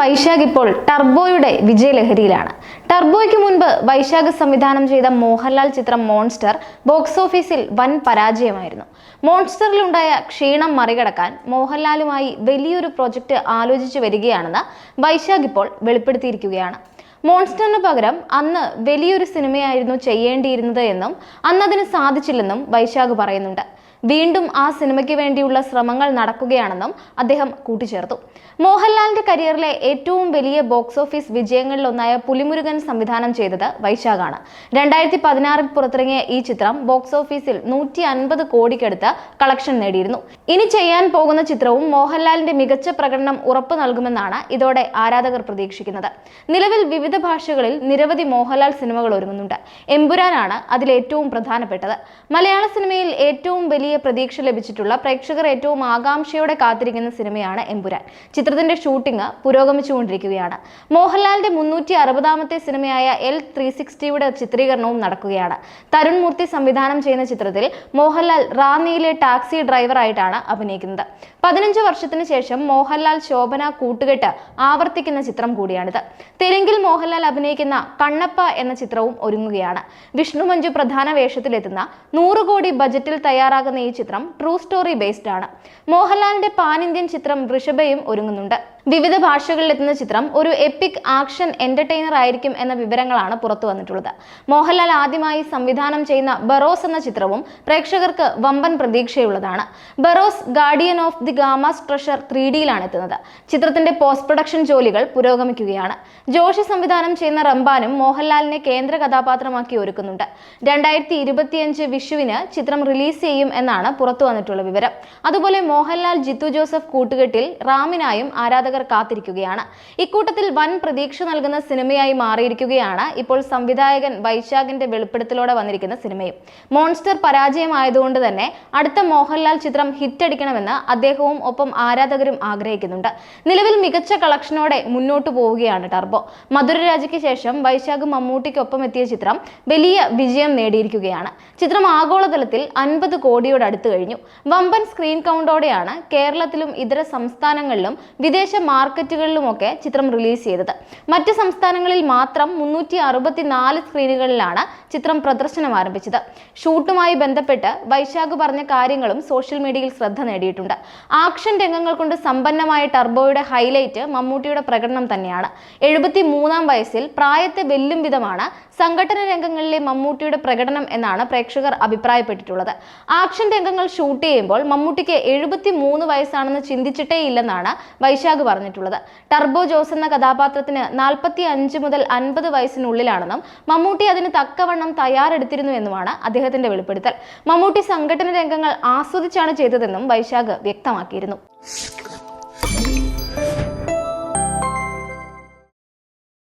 വൈശാഖ് ഇപ്പോൾ ടർബോയുടെ വിജയലഹരിയിലാണ്. ടർബോയ്ക്ക് മുൻപ് വൈശാഖ് സംവിധാനം ചെയ്ത മോഹൻലാൽ ചിത്രം മോൺസ്റ്റർ ബോക്സ് ഓഫീസിൽ വൻ പരാജയമായിരുന്നു. മോൺസ്റ്ററിലുണ്ടായ ക്ഷീണം മറികടക്കാൻ മോഹൻലാലുമായി വലിയൊരു പ്രോജക്റ്റ് ആലോചിച്ചു വരികയാണെന്ന് വൈശാഖ് ഇപ്പോൾ വെളിപ്പെടുത്തിയിരിക്കുകയാണ്. മോൺസ്റ്ററിന് പകരം അന്ന് വലിയൊരു സിനിമയായിരുന്നു ചെയ്യേണ്ടിയിരുന്നത് എന്നും അന്നതിന് സാധിച്ചില്ലെന്നും വൈശാഖ് പറയുന്നുണ്ട്. വീണ്ടും ആ സിനിമയ്ക്ക് വേണ്ടിയുള്ള ശ്രമങ്ങൾ നടക്കുകയാണെന്നും അദ്ദേഹം കൂട്ടിച്ചേർത്തു. മോഹൻലാലിന്റെ കരിയറിലെ ഏറ്റവും വലിയ ബോക്സ് ഓഫീസ് വിജയങ്ങളിലൊന്നായ പുലിമുരുകൻ സംവിധാനം ചെയ്തത് വൈശാഖാണ്. രണ്ടായിരത്തി പതിനാറിൽ പുറത്തിറങ്ങിയ ഈ ചിത്രം ബോക്സ് ഓഫീസിൽ നൂറ്റി അൻപത് കോടിക്കടുത്ത് കളക്ഷൻ നേടിയിരുന്നു. ഇനി ചെയ്യാൻ പോകുന്ന ചിത്രവും മോഹൻലാലിന്റെ മികച്ച പ്രകടനം ഉറപ്പു നൽകുമെന്നാണ് ഇതോടെ ആരാധകർ പ്രതീക്ഷിക്കുന്നത്. നിലവിൽ വിവിധ ഭാഷകളിൽ നിരവധി മോഹൻലാൽ സിനിമകൾ ഒരുങ്ങുന്നുണ്ട്. എമ്പുരാനാണ് അതിൽ ഏറ്റവും പ്രധാനപ്പെട്ടത്. മലയാള സിനിമയിൽ ഏറ്റവും വലിയ പ്രതീക്ഷ ലഭിച്ചിട്ടുള്ള പ്രേക്ഷകർ ഏറ്റവും ആകാംക്ഷയോടെ കാത്തിരിക്കുന്ന സിനിമയാണ് എമ്പുരാൻ. ചിത്രത്തിന്റെ ഷൂട്ടിംഗ് പുരോഗമിച്ചുകൊണ്ടിരിക്കുകയാണ്. മോഹൻലാലിന്റെ മുന്നൂറ്റി അറുപതാമത്തെ സിനിമയായ എൽ ത്രീ സിക്സ്റ്റിയുടെ ചിത്രീകരണവും നടക്കുകയാണ്. തരുൺ മൂർത്തി സംവിധാനം ചെയ്യുന്ന ചിത്രത്തിൽ മോഹൻലാൽ റാന്നിയിലെ ടാക്സി ഡ്രൈവറായിട്ടാണ് അഭിനയിക്കുന്നത്. പതിനഞ്ച് വർഷത്തിന് ശേഷം മോഹൻലാൽ ശോഭന കൂട്ടുകെട്ട് ആവർത്തിക്കുന്ന ചിത്രം കൂടിയാണിത്. തെലുങ്കിൽ മോഹൻലാൽ അഭിനയിക്കുന്ന കണ്ണപ്പ എന്ന ചിത്രവും ഒരുങ്ങുകയാണ്. വിഷ്ണു മഞ്ജു പ്രധാന വേഷത്തിലെത്തുന്ന നൂറ് കോടി ബജറ്റിൽ തയ്യാറാകുന്ന ഈ ചിത്രം ട്രൂ സ്റ്റോറി ബേസ്ഡ് ആണ്. മോഹൻലാലിന്റെ പാൻ ഇന്ത്യൻ ചിത്രം ഋഷഭയും ഒരുങ്ങുന്നുണ്ട്. വിവിധ ഭാഷകളിൽ എത്തുന്ന ചിത്രം ഒരു എപ്പിക് ആക്ഷൻ എന്റർടൈനർ ആയിരിക്കും എന്ന വിവരങ്ങളാണ് പുറത്തു വന്നിട്ടുള്ളത്. മോഹൻലാൽ ആദ്യമായി സംവിധാനം ചെയ്യുന്ന ബറോസ് എന്ന ചിത്രവും പ്രേക്ഷകർക്ക് വമ്പൻ പ്രതീക്ഷയുള്ളതാണ്. Barroz guardian of the Gama's treasure three ഡിയിലാണ് എത്തുന്നത്. ചിത്രത്തിന്റെ പോസ്റ്റ് പ്രൊഡക്ഷൻ ജോലികൾ പുരോഗമിക്കുകയാണ്. ജോഷി സംവിധാനം ചെയ്യുന്ന റംബാനും മോഹൻലാലിനെ കേന്ദ്ര കഥാപാത്രമാക്കി ഒരുക്കുന്നുണ്ട്. രണ്ടായിരത്തി ഇരുപത്തിയഞ്ച് വിഷുവിന് ചിത്രം റിലീസ് ചെയ്യും എന്നാണ് പുറത്തു വന്നിട്ടുള്ള വിവരം. അതുപോലെ മോഹൻലാൽ ജിത്തു ജോസഫ് കൂട്ടുകെട്ടിൽ റാമിനായും ആരാധകർ കാത്തിരിക്കുകയാണ്. ഇക്കൂട്ടത്തിൽ വൻ പ്രതീക്ഷ നൽകുന്ന സിനിമയായി മാറിയിരിക്കുകയാണ്. ഇപ്പോൾ സംവിധായകൻ വൈശാഖിന്റെ വെളിപ്പെടുത്തലോടെ വന്നിരിക്കുന്ന സിനിമയും. മോൺസ്റ്റർ പരാജയമായതുകൊണ്ട് തന്നെ അടുത്ത മോഹൻലാൽ ചിത്രം ഹിറ്റടിക്കണമെന്ന് അദ്ദേഹവും ഒപ്പം ആരാധകരും ആഗ്രഹിക്കുന്നുണ്ട്. നിലവിൽ മികച്ച കളക്ഷനോടെ മുന്നോട്ടു പോവുകയാണ് ടർബോ. മധുരരാജയ്ക്ക് ശേഷം വൈശാഖ് മമ്മൂട്ടിക്കൊപ്പം എത്തിയ ചിത്രം വലിയ വിജയം നേടിയിരിക്കുകയാണ്. ചിത്രം ആഗോളതലത്തിൽ അൻപത് കോടിയോട് അടുത്ത് കഴിഞ്ഞു. വമ്പൻ സ്ക്രീൻ കൗണ്ടോടെയാണ് കേരളത്തിലും ഇതര സംസ്ഥാനങ്ങളിലും വിദേശ മാർക്കറ്റുകളിലുമൊക്കെ ചിത്രം റിലീസ് ചെയ്തത്. മറ്റ് സംസ്ഥാനങ്ങളിൽ മാത്രം മുന്നൂറ്റി അറുപത്തിനാല് സ്ക്രീനുകളിലാണ് ചിത്രം പ്രദർശനം ആരംഭിച്ചത്. ഷൂട്ടുമായി ബന്ധപ്പെട്ട് വൈശാഖ് പറഞ്ഞ കാര്യങ്ങളും സോഷ്യൽ മീഡിയയിൽ ശ്രദ്ധ നേടിയിട്ടുണ്ട്. ആക്ഷൻ രംഗങ്ങൾ കൊണ്ട് സമ്പന്നമായ ടർബോയുടെ ഹൈലൈറ്റ് മമ്മൂട്ടിയുടെ പ്രകടനം തന്നെയാണ്. എഴുപത്തി മൂന്നാം വയസ്സിൽ പ്രായത്തെ വെല്ലും വിധമാണ് സംഘടന രംഗങ്ങളിലെ മമ്മൂട്ടിയുടെ പ്രകടനം എന്നാണ് പ്രേക്ഷകർ അഭിപ്രായപ്പെട്ടിട്ടുള്ളത്. ആക്ഷൻ രംഗങ്ങൾ ഷൂട്ട് ചെയ്യുമ്പോൾ മമ്മൂട്ടിക്ക് എഴുപത്തി മൂന്ന് വയസ്സാണെന്ന് ചിന്തിച്ചിട്ടേ ഇല്ലെന്നാണ് വൈശാഖ് പറഞ്ഞിട്ടുള്ളത്. ടർബോ ജോസ് എന്ന കഥാപാത്രത്തിന് നാൽപ്പത്തി അഞ്ച് മുതൽ അൻപത് വയസ്സിനുള്ളിലാണെന്നും മമ്മൂട്ടി അതിന് തക്കവണ്ണം തയ്യാറെടുത്തിരുന്നു എന്നുമാണ് അദ്ദേഹത്തിന്റെ വെളിപ്പെടുത്തൽ. മമ്മൂട്ടി സംഘടന രംഗങ്ങൾ ആസ്വദിച്ചാണ് ചെയ്തതെന്നും വൈശാഖ് വ്യക്തമാക്കിയിരുന്നു.